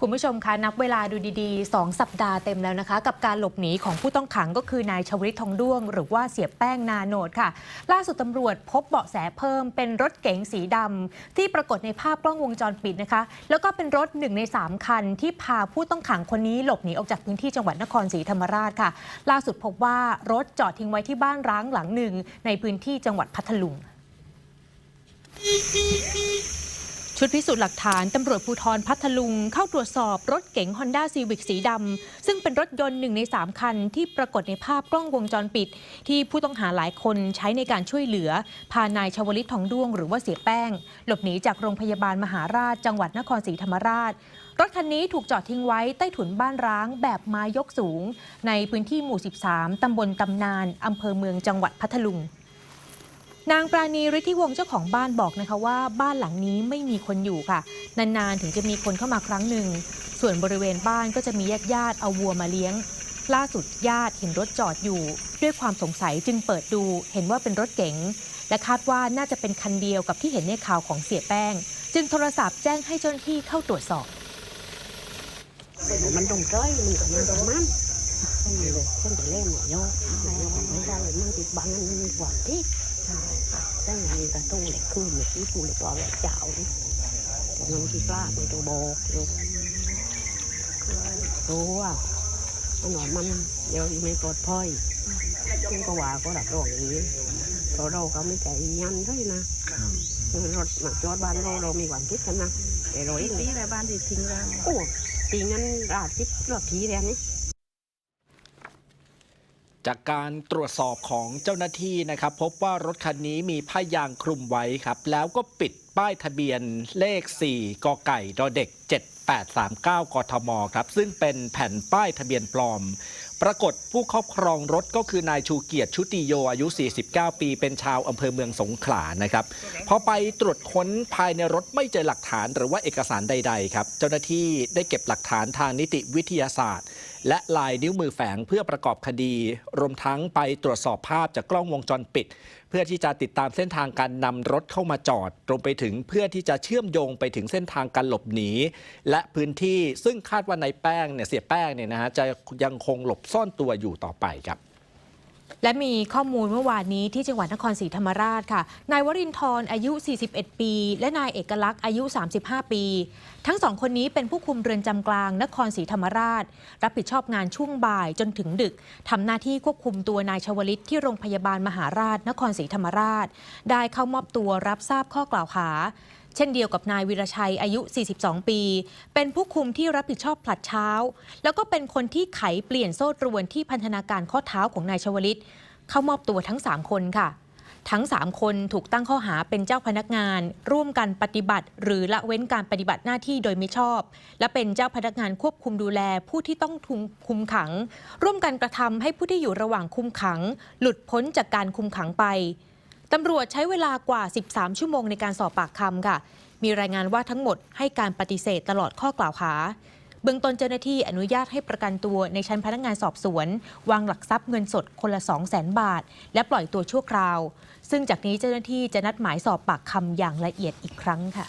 คุณผู้ชมคะนับเวลาดูดีๆ 2 สัปดาห์เต็มแล้วนะคะ กับการหลบหนีของผู้ต้องขังก็คือนายชวลิตทองด้วง หรือว่าเสียแป้งนาโนดค่ะ ล่าสุดตำรวจพบเบาะแสเพิ่มเป็นรถเก๋งสีดำที่ปรากฏในภาพกล้องวงจรปิดนะคะ แล้วก็เป็นรถหนึ่งใน 3 คัน ที่พาผู้ต้องขังคนนี้หลบหนีออกจากพื้นที่จังหวัดนครศรีธรรมราชค่ะ ล่าสุดพบว่ารถจอดทิ้งไว้ที่บ้านร้างหลังหนึ่งในพื้นที่จังหวัดพัทลุง ชุดพิสูจน์หลักฐานตำรวจภูธรพัทลุง เข้าตรวจสอบรถเก๋ง Honda Civic สีดำซึ่งเป็นรถยนต์หนึ่งใน 3 คัน ที่ปรากฏในภาพกล้องวงจรปิด ที่ผู้ต้องหาหลายคนใช้ในการช่วยเหลือ พานายชวลิตทองด้วงหรือว่าเสียแป้ง หลบหนีจากโรงพยาบาลมหาราช จังหวัดนครศรีธรรมราช รถคันนี้ถูกจอดทิ้งไว้ใต้ถุนบ้านร้างแบบไม้ยกสูง ในพื้นที่หมู่ 13 ตำบลตำนานอำเภอเมืองจังหวัดพัทลุง นางปราณีฤทธิวงศ์เจ้าของบ้านบอกนะคะว่าบ้านหลังนี้ไม่มีคนอยู่ค่ะ นานๆถึงจะมีคนเข้ามาครั้งหนึ่ง ส่วนบริเวณบ้านก็จะมีญาติญาติๆเอาวัวมาเลี้ยง ล่าสุดญาติเห็นรถจอดอยู่ ด้วยความสงสัยจึงเปิดดูเห็นว่าเป็นรถเก๋งและคาดว่าน่าจะเป็นคันเดียวกับที่เห็นในข่าวของเสียแป้ง จึงโทรศัพท์แจ้งให้เจ้าหน้าที่เข้าตรวจสอบ มันตรงใกล้มันก็มันประมาณคนเดียวคนเดียวเล่นหัวโยกไม่ได้เลยมันติดบังมันมีกว่าที่ ใช่ค่ะแต่งานกระตุ้งเหล็กขึ้นเหล็กที่กูเหล็กรอเหล็กเจ้ามันที่ปลาในตัวโบกลูกรู้ว่ามันนอนมันเดี๋ยวไม่ปลอดภัยซึ่งก็ว่าก็ดับรองอย่างนี้เพราะเราก็ไม่ใจยันด้วยนะคือรถมาจอดบ้านเราเรามีความคิดกันนะแต่เราเองปีอะไรบ้านที่ทิ้งเราโอ้ตีงั้นราดทิพรอบทีแล้วนี่ จากการตรวจสอบของเจ้าหน้าที่นะครับ พบว่ารถคันนี้มีผ้ายางคลุมไว้ครับ แล้วก็ปิดป้ายทะเบียนเลข 4กไก่ดอเด็ก 7839 กทมครับ ซึ่งเป็นแผ่นป้ายทะเบียนปลอม ปรากฏผู้ครอบครองรถก็คือนายชูเกียรติชุติโยอายุ 49 ปี เป็นชาวอำเภอเมืองสงขลานะครับพอไปตรวจค้นภายในรถไม่เจอหลักฐานหรือว่าเอกสารใด ๆ ครับ เจ้าหน้าที่ได้เก็บหลักฐานทางนิติวิทยาศาสตร์และลายนิ้วมือแฝงเพื่อประกอบคดี รวมทั้งไปตรวจสอบภาพจากกล้องวงจรปิด เพื่อที่จะติดตามเส้นทางการนำรถเข้ามาจอดรวมไปถึงเพื่อที่จะเชื่อมโยงไปถึงเส้นทางการหลบหนี และพื้นที่ซึ่งคาดว่านายแป้งเนี่ยเสียแป้งเนี่ยนะฮะจะยังคงหลบซ่อนตัวอยู่ต่อไปครับ และมีข้อมูลเมื่อวานนี้ที่จังหวัดนครศรีธรรมราชค่ะ นายวรินทร์อายุ 41 ปี และนายเอกลักษณ์อายุ 35 ปี ทั้งสองคนนี้เป็นผู้คุมเรือนจำกลางนครศรีธรรมราช รับผิดชอบงานช่วงบ่ายจนถึงดึกทำหน้าที่ควบคุมตัวนายชวลิตที่โรงพยาบาลมหาราช นครศรีธรรมราช ได้เข้ามอบตัวรับทราบข้อกล่าวหา เช่นเดียวกับนายวิรชัยอายุ 42 ปี เป็นผู้คุมที่รับผิดชอบผลัดเช้า แล้วก็เป็นคนที่ไขเปลี่ยนโซ่ตรวนที่พันธนาการข้อเท้าของนายชวลิต เข้ามอบตัวทั้ง 3 คนค่ะ ทั้ง 3 คนถูกตั้งข้อหาเป็นเจ้าพนักงาน ร่วมกันปฏิบัติ หรือละเว้นการปฏิบัติหน้าที่โดยมิชอบ และเป็นเจ้าพนักงานควบคุมดูแลผู้ที่ต้องคุมขัง ร่วมกันกระทำให้ผู้ที่อยู่ระหว่างคุมขัง หลุดพ้นจากการคุมขังไป ตำรวจใช้เวลากว่า 13 ชั่วโมงในการสอบปากคำค่ะ มีรายงานว่าทั้งหมดให้การปฏิเสธตลอดข้อกล่าวหา เบื้องต้นเจ้าหน้าที่อนุญาตให้ประกันตัวในชั้นพนักงานสอบสวน วางหลักทรัพย์เงินสดคนละ 2 0 0 0 0 0 บาท และปล่อยตัวชั่วคราว ซึ่งจากนี้เจ้าหน้าที่จะนัดหมายสอบปากคำอย่างละเอียดอีกครั้งค่ะ